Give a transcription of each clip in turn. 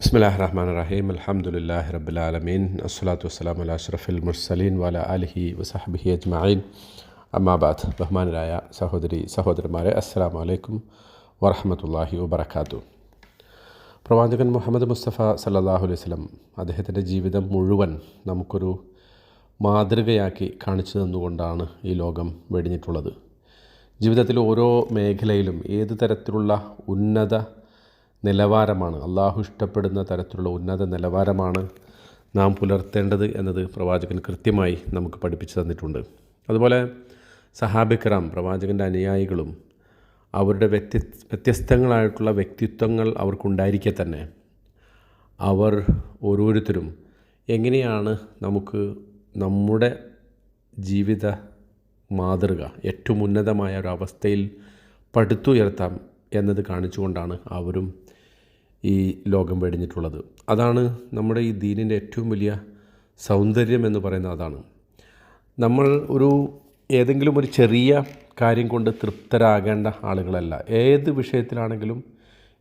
ബിസ്മില്ലാഹ് റഹ്മാൻ റഹീം അൽഹംദുലില്ലാഹി റബ്ബിൽ ആലമീൻ അസ്സലാത്തു വസ്സലാം അല അഷ്റഫിൽ മുർസലീൻ വല അലിഹി വസഹബിഹി അജ്മഈൻ അമ്മാബാദ് ബഹ്മാനരായ സഹോദരി സഹോദരന്മാരെ അസ്സലാമു അലൈക്കും വറഹമത്തല്ലാഹി വബർക്കാത്തു പ്രവാചകൻ മുഹമ്മദ് മുസ്തഫ സല്ലല്ലാഹു അലൈഹി സ്വലം അദ്ദേഹത്തിന്റെ ജീവിതം മുഴുവൻ നമുക്കൊരു മാതൃകയാക്കി കാണിച്ചു തന്നുകൊണ്ടാണ് ഈ ലോകം വെടിഞ്ഞിട്ടുള്ളത്. ജീവിതത്തിലെ ഓരോ മേഖലയിലും ഏത് തരത്തിലുള്ള ഉന്നത നിലവാരമാണ്. അള്ളാഹു ഇഷ്ടപ്പെടുന്ന തരത്തിലുള്ള ഉന്നത നിലവാരമാണ് നാം പുലർത്തേണ്ടത് എന്നത് പ്രവാചകൻ കൃത്യമായി നമുക്ക് പഠിപ്പിച്ചു തന്നിട്ടുണ്ട്. അതുപോലെ സഹാബിക്രാം പ്രവാചകന്റെ അനുയായികളും അവരുടെ വ്യത്യ വ്യത്യസ്തങ്ങളായിട്ടുള്ള വ്യക്തിത്വങ്ങൾ അവർക്കുണ്ടായിരിക്കെ തന്നെ. അവർ ഓരോരുത്തരും എങ്ങനെയാണ് നമുക്ക് നമ്മുടെ ജീവിത മാതൃക ഏറ്റവും ഉന്നതമായ ഒരു അവസ്ഥയിൽ പടുത്തുയർത്താം എന്നത് കാണിച്ചുകൊണ്ടാണ് അവരും ഈ ലോകം വെടിഞ്ഞിട്ടുള്ളത്. അതാണ് നമ്മുടെ ഈ ദീനിന്റെ ഏറ്റവും വലിയ സൗന്ദര്യം എന്ന് പറയുന്നത് അതാണ്. നമ്മൾ ഒരു ഏതെങ്കിലും ഒരു ചെറിയ കാര്യം കൊണ്ട് തൃപ്തരാകേണ്ട ആളുകളല്ല. ഏത് വിഷയത്തിലാണെങ്കിലും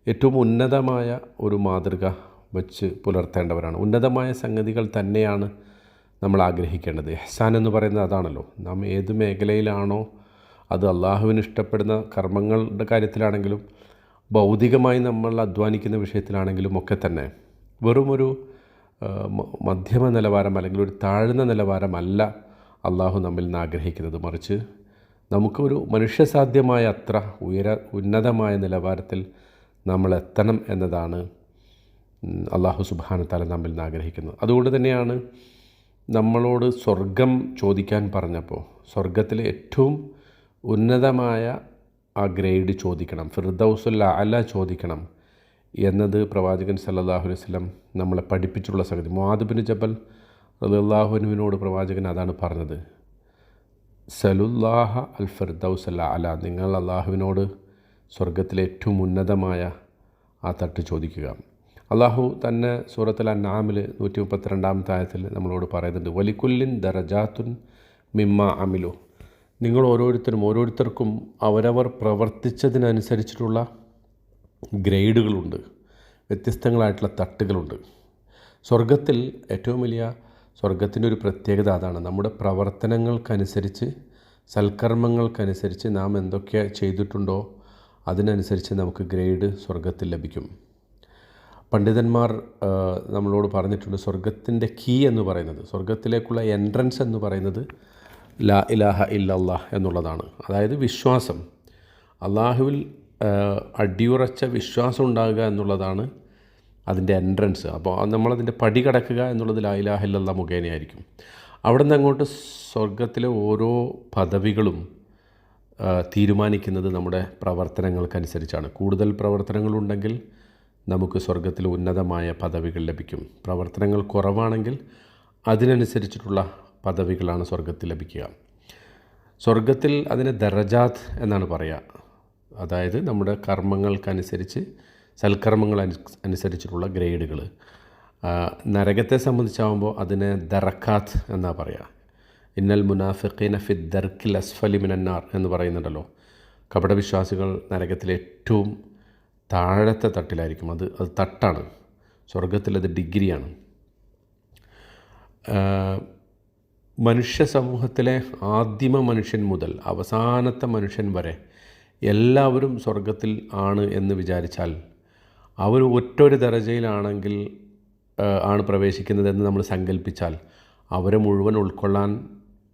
ഏറ്റവും ഉന്നതമായ ഒരു മാതൃക വച്ച് പുലർത്തേണ്ടവരാണ്. ഉന്നതമായ സംഗതികൾ തന്നെയാണ് നമ്മൾ ആഗ്രഹിക്കേണ്ടത്. എഹ്സാൻ എന്ന് പറയുന്നത് അതാണല്ലോ. നാം ഏത് മേഖലയിലാണോ അത് അള്ളാഹുവിന് ഇഷ്ടപ്പെടുന്ന കർമ്മങ്ങളുടെ കാര്യത്തിലാണെങ്കിലും ഭൗതികമായി നമ്മൾ അധ്വാനിക്കുന്ന വിഷയത്തിലാണെങ്കിലും ഒക്കെ തന്നെ വെറുമൊരു മധ്യമ നിലവാരം അല്ലെങ്കിൽ ഒരു താഴ്ന്ന നിലവാരമല്ല അള്ളാഹു നമ്മിൽ നിന്ന് ആഗ്രഹിക്കുന്നത്. മറിച്ച് നമുക്കൊരു മനുഷ്യസാധ്യമായ അത്ര ഉയര ഉന്നതമായ നിലവാരത്തിൽ നമ്മൾ എത്തണം എന്നതാണ് അള്ളാഹു സുബാനത്താല നമ്മിൽ നിന്ന് ആഗ്രഹിക്കുന്നത്. അതുകൊണ്ട് തന്നെയാണ് നമ്മളോട് സ്വർഗം ചോദിക്കാൻ പറഞ്ഞപ്പോൾ സ്വർഗത്തിലെ ഏറ്റവും ഉന്നതമായ ആ ഗ്രേഡ് ചോദിക്കണം ഫിർദൗസുല്ല അല ചോദിക്കണം എന്നത് പ്രവാചകൻ സല്ലാഹു അലൈഹി വസ്ലം നമ്മളെ പഠിപ്പിച്ചിട്ടുള്ള സംഗതി. മുഹാദുബിൻ ജബൽ അള്ളാഹുനുവിനോട് പ്രവാചകൻ അതാണ് പറഞ്ഞത് സലുല്ലാഹ അൽ ഫിർദൌസ് അല്ല അല. നിങ്ങൾ അള്ളാഹുവിനോട് സ്വർഗത്തിലെ ഏറ്റവും ഉന്നതമായ ആ തട്ട് ചോദിക്കുക. അള്ളാഹു തന്നെ സൂറത്തിൽ അന്നാമിൽ നൂറ്റി മുപ്പത്തിരണ്ടാമത്തെ ആയത്തിൽ നമ്മളോട് പറയുന്നുണ്ട് വലിക്കുല്ലിൻ ദറജാത്തുൻ മിമ്മ അമിലു. നിങ്ങൾ ഓരോരുത്തരും ഓരോരുത്തർക്കും അവരവർ പ്രവർത്തിച്ചതിനനുസരിച്ചിട്ടുള്ള ഗ്രേഡുകളുണ്ട് വ്യത്യസ്തങ്ങളായിട്ടുള്ള തട്ടുകളുണ്ട്. സ്വർഗത്തിൽ ഏറ്റവും വലിയ സ്വർഗത്തിന്റെ ഒരു പ്രത്യേകത അതാണ്. നമ്മുടെ പ്രവർത്തനങ്ങൾക്കനുസരിച്ച് സൽക്കർമ്മങ്ങൾക്കനുസരിച്ച് നാം എന്തൊക്കെ ചെയ്തിട്ടുണ്ടോ അതിനനുസരിച്ച് നമുക്ക് ഗ്രേഡ് സ്വർഗത്തിൽ ലഭിക്കും. പണ്ഡിതന്മാർ നമ്മളോട് പറഞ്ഞിട്ടുണ്ട് സ്വർഗത്തിന്റെ കീ എന്ന് പറയുന്നത് സ്വർഗത്തിലേക്കുള്ള എൻട്രൻസ് എന്ന് പറയുന്നത് ലാ ഇലാഹ ഇല്ലല്ലാഹ് എന്നുള്ളതാണ്. അതായത് വിശ്വാസം. അള്ളാഹുവിൽ അടിയുറച്ച വിശ്വാസം ഉണ്ടാകുക എന്നുള്ളതാണ് അതിന്റെ എൻട്രൻസ് അപ്പോൾ നമ്മളതിന്റെ പടി കടക്കുക എന്നുള്ളത് ലാ ഇലാഹ ഇല്ലല്ലാ മുഖേനയായിരിക്കും. അവിടെ നിന്ന് അങ്ങോട്ട് സ്വർഗത്തിലെ ഓരോ പദവികളും തീരുമാനിക്കുന്നത് നമ്മുടെ പ്രവർത്തനങ്ങൾക്കനുസരിച്ചാണ്. കൂടുതൽ പ്രവർത്തനങ്ങളുണ്ടെങ്കിൽ നമുക്ക് സ്വർഗത്തിൽ ഉന്നതമായ പദവികൾ ലഭിക്കും. പ്രവർത്തനങ്ങൾ കുറവാണെങ്കിൽ അതിനനുസരിച്ചിട്ടുള്ള പദവികളാണ് സ്വർഗത്തിൽ ലഭിക്കുക. സ്വർഗത്തിൽ അതിന് ദറജാത്ത് എന്നാണ് പറയുക അതായത് നമ്മുടെ കർമ്മങ്ങൾക്കനുസരിച്ച് സൽക്കർമ്മങ്ങൾ അനുസരിച്ചിട്ടുള്ള ഗ്രേഡുകൾ നരകത്തെ സംബന്ധിച്ചാകുമ്പോൾ അതിന് ദറക്കാത്ത് എന്നാണ് പറയുക ഇന്നൽ മുനാഫിഖീന ഫി ദർക്കിൽ അസ്ഫലി മിനന്നാർ എന്ന് പറയുന്നുണ്ടല്ലോ. കപടവിശ്വാസികൾ നരകത്തിലെ ഏറ്റവും താഴത്തെ തട്ടിലായിരിക്കും. അത് അത് തട്ടാണ്. സ്വർഗത്തിലത് ഡിഗ്രിയാണ്. മനുഷ്യ സമൂഹത്തിലെ ആദിമ മനുഷ്യൻ മുതൽ അവസാനത്തെ മനുഷ്യൻ വരെ എല്ലാവരും സ്വർഗത്തിൽ ആണ് എന്ന് വിചാരിച്ചാൽ അവർ ഒറ്റൊരു ദരജയിലാണെങ്കിൽ ആണ് പ്രവേശിക്കുന്നതെന്ന് നമ്മൾ സങ്കല്പിച്ചാൽ അവരെ മുഴുവൻ ഉൾക്കൊള്ളാൻ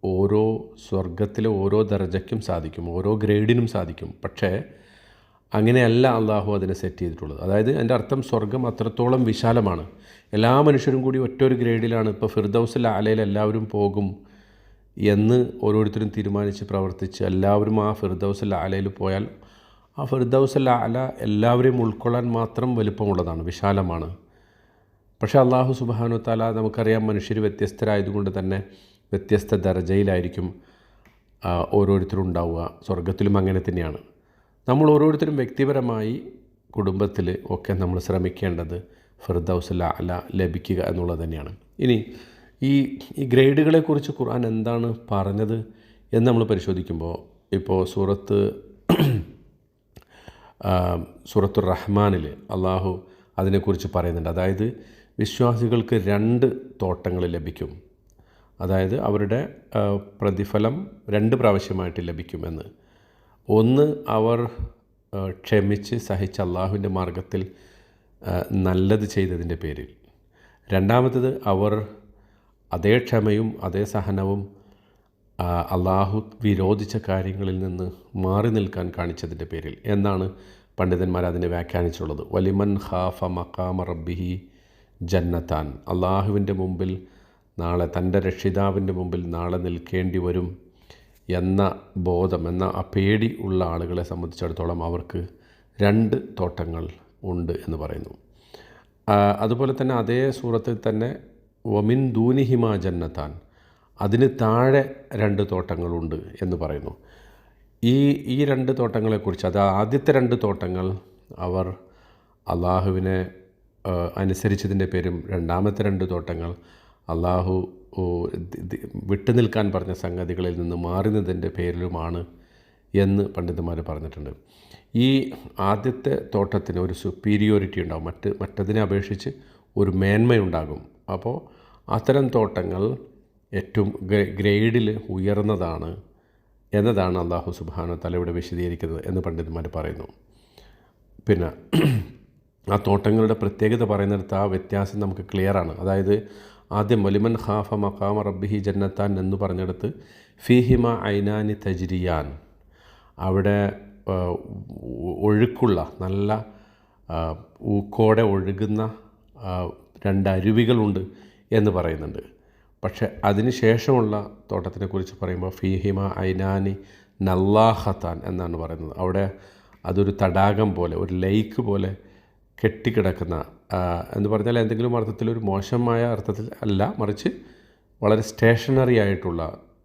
ഓരോ സ്വർഗത്തിലെ ഓരോ ദർജയ്ക്കും സാധിക്കും ഓരോ ഗ്രേഡിനും സാധിക്കും. പക്ഷേ അങ്ങനെയല്ല അള്ളാഹു അതിനെ സെറ്റ് ചെയ്തിട്ടുള്ളത്. അതായത് എന്റെ അർത്ഥം സ്വർഗം അത്രത്തോളം വിശാലമാണ്. എല്ലാ മനുഷ്യരും കൂടി ഒറ്റൊരു ഗ്രേഡിലാണ്. ഇപ്പോൾ ഫിർദൌസിൽ ആലയിൽ എല്ലാവരും പോകും എന്ന് ഓരോരുത്തരും തീരുമാനിച്ച് പ്രവർത്തിച്ച് എല്ലാവരും ആ ഫിർദൌസിൽ ആലയിൽ പോയാൽ ആ ഫിർദൌസിൽ ആല എല്ലാവരെയും ഉൾക്കൊള്ളാൻ മാത്രം വലുപ്പമുള്ളതാണ് വിശാലമാണ്. പക്ഷേ അള്ളാഹു സുബാനു താല നമുക്കറിയാം മനുഷ്യർ വ്യത്യസ്തരായതുകൊണ്ട് തന്നെ വ്യത്യസ്ത ദർജയിലായിരിക്കും ഓരോരുത്തരും ഉണ്ടാവുക. സ്വർഗത്തിലും അങ്ങനെ തന്നെയാണ്. നമ്മൾ ഓരോരുത്തരും വ്യക്തിപരമായി കുടുംബത്തിൽ ഒക്കെ നമ്മൾ ശ്രമിക്കേണ്ടത് ഫിർദൗസ് അല ലഭിക്കുക എന്നുള്ളത് തന്നെയാണ്. ഇനി ഈ ഈ ഗ്രേഡുകളെക്കുറിച്ച് ഖുർആൻ എന്താണ് പറഞ്ഞത് എന്ന് നമ്മൾ പരിശോധിക്കുമ്പോൾ ഇപ്പോൾ സൂറത്ത് സൂറത്തു റഹ്മാനിൽ അള്ളാഹു അതിനെക്കുറിച്ച് പറയുന്നുണ്ട്. അതായത് വിശ്വാസികൾക്ക് രണ്ട് തോട്ടങ്ങൾ ലഭിക്കും. അതായത് അവരുടെ പ്രതിഫലം രണ്ട് പ്രാവശ്യമായിട്ട് ലഭിക്കുമെന്ന്. ഒന്ന് അവർ ക്ഷമിച്ച് സഹിച്ച് അള്ളാഹുവിന്റെ മാർഗത്തിൽ നല്ലത് ചെയ്തതിന്റെ പേരിൽ. രണ്ടാമത്തത് അവർ അതേ ക്ഷമയും അതേ സഹനവും അള്ളാഹു വിരോധിച്ച കാര്യങ്ങളിൽ നിന്ന് മാറി നിൽക്കാൻ കാണിച്ചതിന്റെ പേരിൽ എന്നാണ് പണ്ഡിതന്മാർ അതിനെ വ്യാഖ്യാനിച്ചുള്ളത് വലിമൻ ഹാഫ മക്കാമ റബ്ബിഹി ജന്നത്താൻ. അള്ളാഹുവിന്റെ മുമ്പിൽ നാളെ തന്റെ രക്ഷിതാവിന്റെ മുമ്പിൽ നാളെ നിൽക്കേണ്ടി വരും എന്ന ബോധം എന്ന ആ പേടി ഉള്ള ആളുകളെ സംബന്ധിച്ചിടത്തോളം അവർക്ക് രണ്ട് തോട്ടങ്ങൾ ഉണ്ട് എന്ന് പറയുന്നു. അതുപോലെ തന്നെ അതേ സൂറത്തിൽ തന്നെ വമിൻ ദൂനിഹിമ ജന്നത്താൻ അതിന് താഴെ രണ്ട് തോട്ടങ്ങളുണ്ട് എന്ന് പറയുന്നു. ഈ ഈ രണ്ട് തോട്ടങ്ങളെക്കുറിച്ച് അത് ആദ്യത്തെ രണ്ട് തോട്ടങ്ങൾ അവർ അള്ളാഹുവിനെ അനുസരിച്ചതിന്റെ പേരും രണ്ടാമത്തെ രണ്ട് തോട്ടങ്ങൾ അള്ളാഹു വിട്ടുനിൽക്കാൻ പറഞ്ഞ സംഗതികളിൽ നിന്ന് മാറുന്നതിന്റെ പേരിലുമാണ് എന്ന് പണ്ഡിതന്മാർ പറഞ്ഞിട്ടുണ്ട്. ഈ ആദ്യത്തെ തോട്ടത്തിന് ഒരു സുപ്പീരിയോറിറ്റി ഉണ്ടാകും മറ്റ് മറ്റതിനെ അപേക്ഷിച്ച് ഒരു മേന്മയുണ്ടാകും. അപ്പോൾ അത്തരം തോട്ടങ്ങൾ ഏറ്റവും ഗ്രേഡിൽ ഉയർന്നതാണ് എന്നതാണ് അള്ളാഹു സുബാന തലയുടെ വിശദീകരിക്കുന്നത് എന്ന് പണ്ഡിതന്മാർ പറയുന്നു. പിന്നെ ആ തോട്ടങ്ങളുടെ പ്രത്യേകത പറയുന്നിടത്ത് ആ വ്യത്യാസം നമുക്ക് ക്ലിയറാണ് അതായത് ആദ്യം വലിമൻ ഖാഫ മക്കാമ റബ്ബിഹി ജന്നത്താൻ എന്ന് പറഞ്ഞെടുത്ത് ഫിഹിമ ഐനാനി തജ്രിയാൻ. അവിടെ ഒഴുക്കുള്ള നല്ല ഊക്കോടെ ഒഴുകുന്ന രണ്ടരുവികളുണ്ട് എന്ന് പറയുന്നുണ്ട്. പക്ഷേ അതിന് ശേഷമുള്ള തോട്ടത്തിനെക്കുറിച്ച് പറയുമ്പോൾ ഫിഹിമ ഐനാനി നല്ലാഹത്താൻ എന്നാണ് പറയുന്നത്. അവിടെ അതൊരു തടാകം പോലെ ഒരു ലേക്ക് പോലെ കെട്ടിക്കിടക്കുന്ന എന്ന് പറഞ്ഞാൽ എന്തെങ്കിലും അർത്ഥത്തിൽ ഒരു മോശമായ അർത്ഥത്തിൽ അല്ല മറിച്ച് വളരെ സ്റ്റേഷനറി ആയിട്ടുള്ള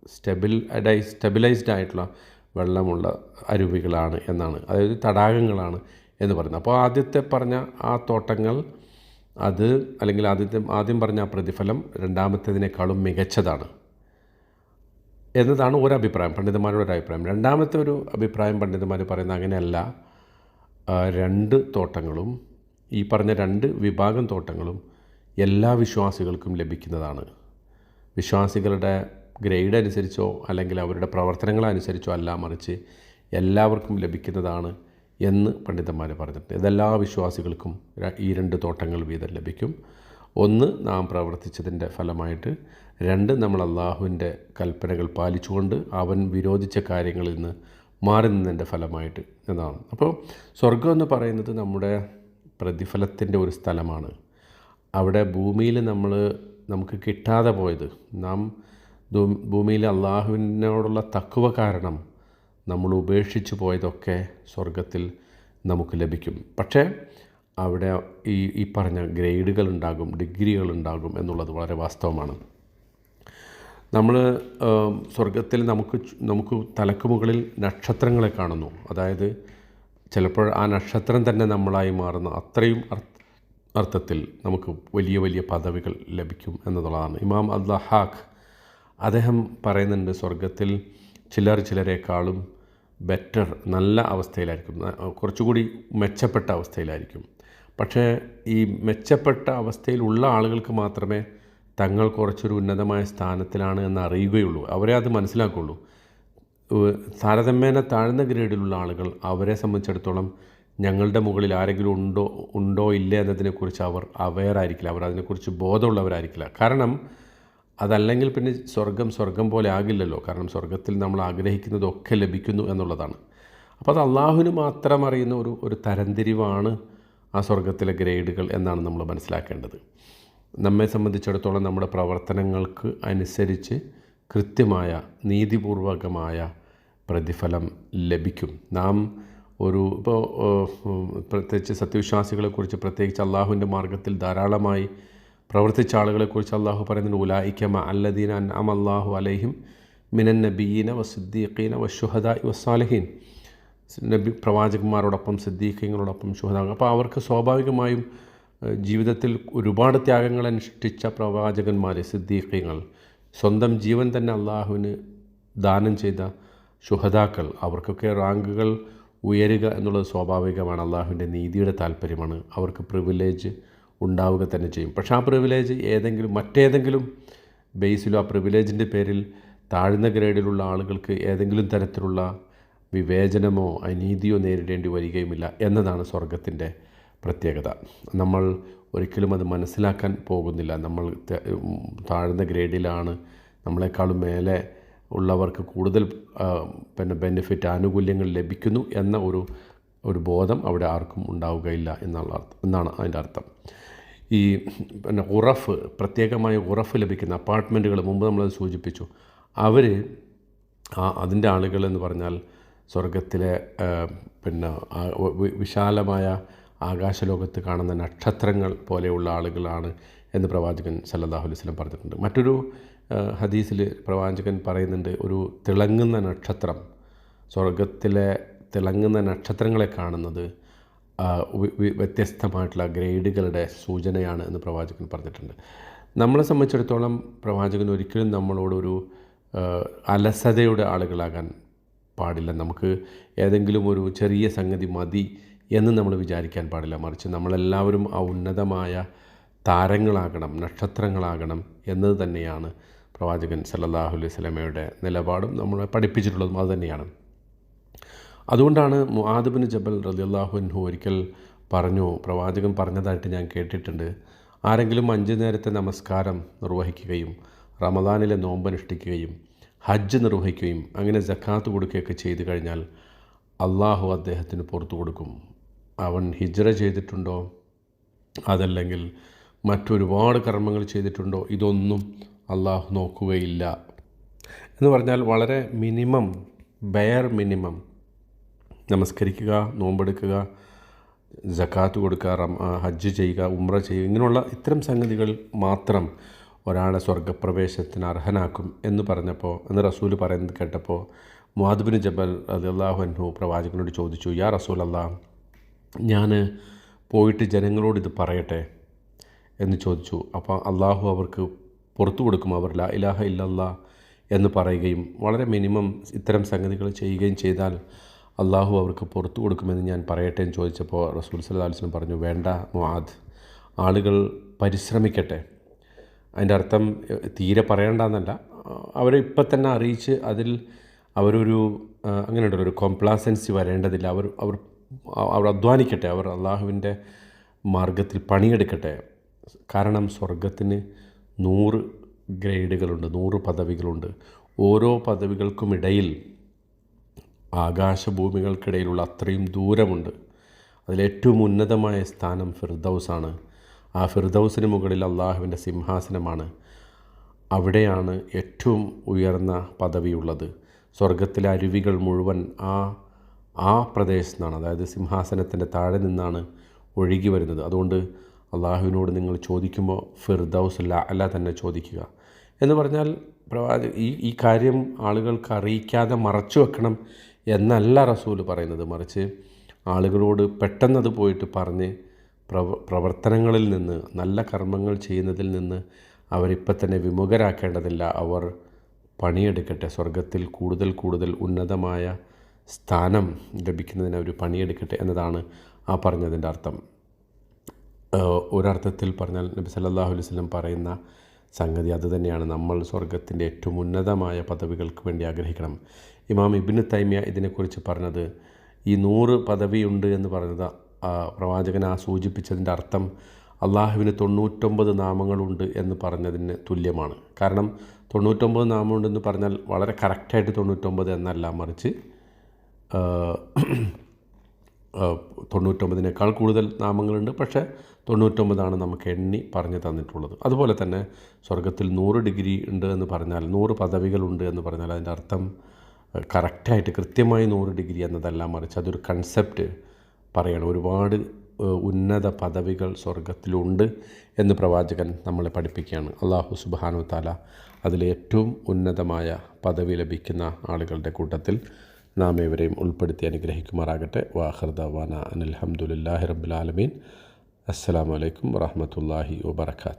സ്റ്റെബിൽ സ്റ്റെബിലൈസ്ഡ് ആയിട്ടുള്ള വെള്ളമുള്ള അരുവികളാണ് എന്നാണ്. അതായത് തടാകങ്ങളാണ് എന്ന് പറയുന്നത്. അപ്പോൾ ആദ്യത്തെ പറഞ്ഞ ആ തോട്ടങ്ങൾ അത് അല്ലെങ്കിൽ ആദ്യത്തെ ആദ്യം പറഞ്ഞ ആ പ്രതിഫലം രണ്ടാമത്തേതിനേക്കാളും മികച്ചതാണ് എന്നതാണ് ഒരു അഭിപ്രായം പണ്ഡിതന്മാരുടെ ഒരു അഭിപ്രായം രണ്ടാമത്തെ ഒരു അഭിപ്രായം പണ്ഡിതന്മാർ പറയുന്നത് അങ്ങനെയല്ല. രണ്ട് തോട്ടങ്ങളും ഈ പറഞ്ഞ രണ്ട് വിഭാഗം തോട്ടങ്ങളും എല്ലാ വിശ്വാസികൾക്കും ലഭിക്കുന്നതാണ്. വിശ്വാസികളുടെ ഗ്രേഡ് അനുസരിച്ചോ അല്ലെങ്കിൽ അവരുടെ പ്രവർത്തനങ്ങളനുസരിച്ചോ അല്ല മറിച്ച് എല്ലാവർക്കും ലഭിക്കുന്നതാണ് എന്ന് പണ്ഡിതന്മാർ പറഞ്ഞിട്ടുണ്ട്. ഇതെല്ലാ വിശ്വാസികൾക്കും ഈ രണ്ട് തോട്ടങ്ങൾ വീതം ലഭിക്കും. ഒന്ന് നാം പ്രവർത്തിച്ചതിന്റെ ഫലമായിട്ട് രണ്ട് നമ്മൾ അള്ളാഹുവിന്റെ കൽപ്പനകൾ പാലിച്ചുകൊണ്ട് അവൻ വിരോധിച്ച കാര്യങ്ങളിൽ നിന്ന് മാറി നിന്നതിന്റെ ഫലമായിട്ട് എന്നതാണ്. അപ്പോൾ സ്വർഗം എന്ന് പറയുന്നത് നമ്മുടെ പ്രതിഫലത്തിന്റെ ഒരു സ്ഥലമാണ്. അവിടെ ഭൂമിയിൽ നമ്മൾ നമുക്ക് കിട്ടാതെ പോയത്. നാം ഭൂമിയിൽ അള്ളാഹുവിനോടുള്ള തക്കുവ കാരണം നമ്മൾ ഉപേക്ഷിച്ചു പോയതൊക്കെ സ്വർഗത്തിൽ നമുക്ക് ലഭിക്കും. പക്ഷേ അവിടെ ഈ ഈ പറഞ്ഞ ഗ്രേഡുകൾ ഉണ്ടാകും ഡിഗ്രികൾ ഉണ്ടാകും എന്നുള്ളത് വളരെ വാസ്തവമാണ്. നമ്മൾ സ്വർഗത്തിൽ നമുക്ക് നമുക്ക് തലക്ക് മുകളിൽ നക്ഷത്രങ്ങളെ കാണുന്നു. അതായത് ചിലപ്പോൾ ആ നക്ഷത്രം തന്നെ നമ്മളായി മാറുന്ന അത്രയും അർത്ഥ അർത്ഥത്തിൽ നമുക്ക് വലിയ വലിയ പദവികൾ ലഭിക്കും എന്നുള്ളതാണ്. ഇമാം അദ്ദഹാഖ് അദ്ദേഹം പറയുന്നുണ്ട് സ്വർഗത്തിൽ ചിലർ ചിലരെക്കാളും ബെറ്റർ നല്ല അവസ്ഥയിലായിരിക്കും. കുറച്ചുകൂടി മെച്ചപ്പെട്ട അവസ്ഥയിലായിരിക്കും. പക്ഷേ ഈ മെച്ചപ്പെട്ട അവസ്ഥയിലുള്ള ആളുകൾക്ക് മാത്രമേ തങ്ങൾ കുറച്ചൊരു ഉന്നതമായ സ്ഥാനത്തിലാണ് എന്ന് അറിയുകയുള്ളൂ. അവരെ അത് മനസ്സിലാക്കുള്ളൂ താരതമ്യേന താഴ്ന്ന ഗ്രേഡിലുള്ള ആളുകൾ അവരെ സംബന്ധിച്ചിടത്തോളം ഞങ്ങളുടെ മുകളിൽ ആരെങ്കിലും ഉണ്ടോ ഉണ്ടോ ഇല്ല എന്നതിനെക്കുറിച്ച് അവർ അവെയർ ആയിരിക്കില്ല. അവർ അതിനെക്കുറിച്ച് ബോധമുള്ളവരായിരിക്കില്ല. കാരണം അതല്ലെങ്കിൽ പിന്നെ സ്വർഗം സ്വർഗം പോലെ ആകില്ലല്ലോ. കാരണം സ്വർഗത്തിൽ നമ്മൾ ആഗ്രഹിക്കുന്നതൊക്കെ ലഭിക്കുന്നു എന്നുള്ളതാണ്. അപ്പോൾ അത് അള്ളാഹുവിന് മാത്രം അറിയുന്ന ഒരു ഒരു തരംതിരിവാണ് ആ സ്വർഗത്തിലെ ഗ്രേഡുകൾ എന്നാണ് നമ്മൾ മനസ്സിലാക്കേണ്ടത്. നമ്മെ സംബന്ധിച്ചിടത്തോളം നമ്മുടെ പ്രവർത്തനങ്ങൾക്ക് അനുസരിച്ച് കൃത്യമായ നീതിപൂർവകമായ പ്രതിഫലം ലഭിക്കും. നാം ഒരു ഇപ്പോൾ പ്രത്യേകിച്ച് സത്യവിശ്വാസികളെക്കുറിച്ച് പ്രത്യേകിച്ച് അള്ളാഹുവിന്റെ മാർഗത്തിൽ ധാരാളമായി പ്രവർത്തിച്ച ആളുകളെക്കുറിച്ച് അള്ളാഹു പറയുന്നുണ്ട് ഉലായിക്കമ അല്ലദീന അം അള്ളാഹു അലൈഹിം മിനൻ നബീന വസുദ്ദീഖീന വശുഹദ വസ്സാലഹീൻ നബി പ്രവാചകന്മാരോടൊപ്പം സിദ്ദീഖ്യങ്ങളോടൊപ്പം ശുഹദാങ്ങൾ അപ്പോൾ അവർക്ക് സ്വാഭാവികമായും ജീവിതത്തിൽ ഒരുപാട് ത്യാഗങ്ങൾ അനുഷ്ഠിച്ച പ്രവാചകന്മാർ സിദ്ദീഖ്യങ്ങൾ സ്വന്തം ജീവൻ തന്നെ അള്ളാഹുവിന് ദാനം ചെയ്ത ശുഹദാക്കൾ. അവർക്കൊക്കെ റാങ്കുകൾ ഉയരുക എന്നുള്ളത് സ്വാഭാവികമാണ്. അള്ളാഹുവിന്റെ നീതിയുടെ താല്പര്യമാണ്. അവർക്ക് പ്രിവിലേജ് ഉണ്ടാവുക തന്നെ ചെയ്യും. പക്ഷേ ആ പ്രിവിലേജ് ഏതെങ്കിലും മറ്റേതെങ്കിലും ബേസിലോ ആ പ്രിവിലേജിന്റെ പേരിൽ താഴ്ന്ന ഗ്രേഡിലുള്ള ആളുകൾക്ക് ഏതെങ്കിലും തരത്തിലുള്ള വിവേചനമോ അനീതിയോ നേരിടേണ്ടി വരികയുമില്ല എന്നതാണ് സ്വർഗത്തിന്റെ പ്രത്യേകത. നമ്മൾ ഒരിക്കലും അത് മനസ്സിലാക്കാൻ പോകുന്നില്ല. നമ്മൾ താഴ്ന്ന ഗ്രേഡിലാണ് നമ്മളെക്കാളും മേലെ ഉള്ളവർക്ക് കൂടുതൽ പിന്നെ ബെനിഫിറ്റ് ആനുകൂല്യങ്ങൾ ലഭിക്കുന്നു എന്ന ഒരു ഒരു ബോധം അവിടെ ആർക്കും ഉണ്ടാവുകയില്ല എന്നുള്ള അർത്ഥം എന്നാണ് അതിന്റെ അർത്ഥം. ഈ പിന്നെ ഉറഫ് പ്രത്യേകമായ ഉറഫ് ലഭിക്കുന്ന അപ്പാർട്ട്മെന്റുകൾ മുമ്പ് നമ്മളത് സൂചിപ്പിച്ചു. അവർ അതിന്റെ ആളുകൾ എന്ന് പറഞ്ഞാൽ സ്വർഗത്തിലെ പിന്നെ വിശാലമായ ആകാശലോകത്ത് കാണുന്ന നക്ഷത്രങ്ങൾ പോലെയുള്ള ആളുകളാണ് എന്ന് പ്രവാചകൻ സല്ലല്ലാഹു അലൈഹി പറഞ്ഞിട്ടുണ്ട്. മറ്റൊരു ഹദീസിൽ പ്രവാചകൻ പറയുന്നുണ്ട് ഒരു തിളങ്ങുന്ന നക്ഷത്രം സ്വർഗത്തിലെ തിളങ്ങുന്ന നക്ഷത്രങ്ങളെ കാണുന്നത് വ്യത്യസ്തമായിട്ടുള്ള ഗ്രേഡുകളുടെ സൂചനയാണ് എന്ന് പ്രവാചകൻ പറഞ്ഞിട്ടുണ്ട്. നമ്മളെ സംബന്ധിച്ചിടത്തോളം പ്രവാചകൻ ഒരിക്കലും നമ്മളോടൊരു അലസതയുടെ ആളുകളാകാൻ പാടില്ല. നമുക്ക് ഏതെങ്കിലും ഒരു ചെറിയ സംഗതി മതി എന്ന് നമ്മൾ വിചാരിക്കാൻ പാടില്ല. മറിച്ച് നമ്മളെല്ലാവരും ആ ഉന്നതമായ താരങ്ങളാകണം നക്ഷത്രങ്ങളാകണം എന്നത് തന്നെയാണ് പ്രവാചകൻ സല്ലല്ലാഹു അലൈഹി സ്വലമയുടെ നിലപാടും നമ്മളെ പഠിപ്പിച്ചിട്ടുള്ളതും അതുതന്നെയാണ് അതുകൊണ്ടാണ് മുആദബിന് ജബൽ റലിയല്ലാഹു അൻഹു ഒരിക്കൽ പറഞ്ഞു പ്രവാചകൻ പറഞ്ഞതായിട്ട് ഞാൻ കേട്ടിട്ടുണ്ട്. ആരെങ്കിലും അഞ്ച് നേരത്തെ നമസ്കാരം നിർവഹിക്കുകയും റമദാനിലെ നോമ്പനുഷ്ഠിക്കുകയും ഹജ്ജ് നിർവഹിക്കുകയും അങ്ങനെ ജക്കാത്ത് കൊടുക്കുകയൊക്കെ ചെയ്തു കഴിഞ്ഞാൽ അള്ളാഹു അദ്ദേഹത്തിന് പുറത്തു കൊടുക്കും. അവൻ ഹിജ്റ ചെയ്തിട്ടുണ്ടോ? അതല്ലെങ്കിൽ മറ്റൊരുപാട് കർമ്മങ്ങൾ ചെയ്തിട്ടുണ്ടോ? ഇതൊന്നും അള്ളാഹു നോക്കുകയില്ല. എന്ന് പറഞ്ഞാൽ വളരെ മിനിമം ബെയർ മിനിമം നമസ്കരിക്കുക നോമ്പെടുക്കുക ജക്കാത്ത് കൊടുക്കുക ഹജ്ജ് ചെയ്യുക ഉമ്ര ചെയ്യുക ഇങ്ങനെയുള്ള ഇത്തരം സംഗതികൾ മാത്രം ഒരാളെ സ്വർഗപ്രവേശത്തിന് അർഹനാക്കും എന്ന് പറഞ്ഞപ്പോൾ എന്ന് റസൂൽ പറയുന്നത് കേട്ടപ്പോൾ മുഹാദ്ബിന് ജബൽ അള്ളാഹു അൻഹു പ്രവാചകനോട് ചോദിച്ചു യാ റസൂൽ അള്ളാഹ് ഞാൻ പോയിട്ട് ജനങ്ങളോട് ഇത് പറയട്ടെ? എന്ന് ചോദിച്ചു. അപ്പോൾ അള്ളാഹു അവർക്ക് പുറത്തു കൊടുക്കും അവർ. ലാ ഇലാഹ ഇല്ലല്ല എന്ന് പറയുകയും വളരെ മിനിമം ഇത്തരം സംഗതികൾ ചെയ്യുകയും ചെയ്താൽ അള്ളാഹു അവർക്ക് പുറത്തു കൊടുക്കുമെന്ന് ഞാൻ പറയട്ടെ എന്ന് ചോദിച്ചപ്പോൾ റസൂൽ സല്ലാ അലിസ്ലം പറഞ്ഞു വേണ്ട മുഹാദ് ആളുകൾ പരിശ്രമിക്കട്ടെ. അതിന്റെ അർത്ഥം തീരെ പറയേണ്ടെന്നല്ല. അവരെ ഇപ്പം തന്നെ അറിയിച്ച് അതിൽ അവരൊരു അങ്ങനെ ഉണ്ടല്ലോ ഒരു കോംപ്ലാസൻസി വരേണ്ടതില്ല. അവർ അവർ അവർ അധ്വാനിക്കട്ടെ. അവർ അള്ളാഹുവിന്റെ മാർഗത്തിൽ പണിയെടുക്കട്ടെ. കാരണം സ്വർഗത്തിന് നൂറ് ഗ്രേഡുകളുണ്ട് നൂറ് പദവികളുണ്ട്. ഓരോ പദവികൾക്കുമിടയിൽ ആകാശഭൂമികൾക്കിടയിലുള്ള അത്രയും ദൂരമുണ്ട്. അതിലേറ്റവും ഉന്നതമായ സ്ഥാനം ഫിർദൗസാണ്. ആ ഫിർദൗസിന് മുകളിൽ അള്ളാഹുവിന്റെ സിംഹാസനമാണ്. അവിടെയാണ് ഏറ്റവും ഉയർന്ന പദവിയുള്ളത്. സ്വർഗത്തിലെ അരുവികൾ മുഴുവൻ ആ ആ പ്രദേശത്തു നിന്നാണ് അതായത് സിംഹാസനത്തിന്റെ താഴെ നിന്നാണ് ഒഴുകി വരുന്നത്. അതുകൊണ്ട് അള്ളാഹുവിനോട് നിങ്ങൾ ചോദിക്കുമ്പോൾ ഫിർദൗസ് അല്ല തന്നെ ചോദിക്കുക. എന്ന് പറഞ്ഞാൽ പ്രവാച ഈ ഈ കാര്യം ആളുകൾക്ക് അറിയിക്കാതെ മറച്ചു വെക്കണം എന്നല്ല റസൂൽ പറയുന്നത്. മറിച്ച് ആളുകളോട് പെട്ടെന്നത് പോയിട്ട് പറഞ്ഞ് പ്രവ പ്രവർത്തനങ്ങളിൽ നിന്ന് നല്ല കർമ്മങ്ങൾ ചെയ്യുന്നതിൽ നിന്ന് അവരിപ്പം തന്നെ വിമുഖരാക്കേണ്ടതില്ല. അവർ പണിയെടുക്കട്ടെ. സ്വർഗത്തിൽ കൂടുതൽ കൂടുതൽ ഉന്നതമായ സ്ഥാനം ലഭിക്കുന്നതിന് അവർ പണിയെടുക്കട്ടെ എന്നതാണ് ആ പറഞ്ഞതിന്റെ അർത്ഥം. ഒരർത്ഥത്തിൽ പറഞ്ഞാൽ നബി സല്ലാഹു അലൈഹി വസല്ലം പറയുന്ന സംഗതി അതുതന്നെയാണ് നമ്മൾ സ്വർഗത്തിന്റെ ഏറ്റവും ഉന്നതമായ പദവികൾക്ക് വേണ്ടി ആഗ്രഹിക്കണം. ഇമാം ഇബിന് തൈമിയ ഇതിനെക്കുറിച്ച് പറഞ്ഞത് ഈ നൂറ് പദവിയുണ്ട് എന്ന് പറഞ്ഞത് പ്രവാചകൻ ആ സൂചിപ്പിച്ചതിന്റെ അർത്ഥം അള്ളാഹുവിന് തൊണ്ണൂറ്റൊമ്പത് നാമങ്ങളുണ്ട് എന്ന് പറഞ്ഞതിന് തുല്യമാണ്. കാരണം തൊണ്ണൂറ്റൊമ്പത് നാമമുണ്ടെന്ന് പറഞ്ഞാൽ വളരെ കറക്റ്റായിട്ട് തൊണ്ണൂറ്റൊമ്പത് എന്നല്ല മറിച്ച് തൊണ്ണൂറ്റൊമ്പതിനേക്കാൾ കൂടുതൽ നാമങ്ങളുണ്ട്. പക്ഷേ തൊണ്ണൂറ്റൊമ്പതാണ് നമുക്ക് എണ്ണി പറഞ്ഞു തന്നിട്ടുള്ളത്. അതുപോലെ തന്നെ സ്വർഗത്തിൽ നൂറ് ഡിഗ്രി ഉണ്ട് എന്ന് പറഞ്ഞാൽ നൂറ് പദവികളുണ്ട് എന്ന് പറഞ്ഞാൽ അതിന്റെ അർത്ഥം കറക്റ്റായിട്ട് കൃത്യമായി നൂറ് ഡിഗ്രി എന്നതല്ല മറിച്ച് അതൊരു കൺസെപ്റ്റ് പറയണം. ഒരുപാട് ഉന്നത പദവികൾ സ്വർഗത്തിലുണ്ട് എന്ന് പ്രവാചകൻ നമ്മളെ പഠിപ്പിക്കുകയാണ്. അള്ളാഹു സുബാനു താല അതിലേറ്റവും ഉന്നതമായ പദവി ലഭിക്കുന്ന ആളുകളുടെ കൂട്ടത്തിൽ നാം ഇവരെയും ഉൾപ്പെടുത്തി അനുഗ്രഹിക്കുമാറാകട്ടെ. വാഹർദവാന അനിൽഹമുല്ലാഹി റബ്ബുലാലമീൻ አሰላሙ አለይኩም ወራህመቱላሂ ወበረካቱ።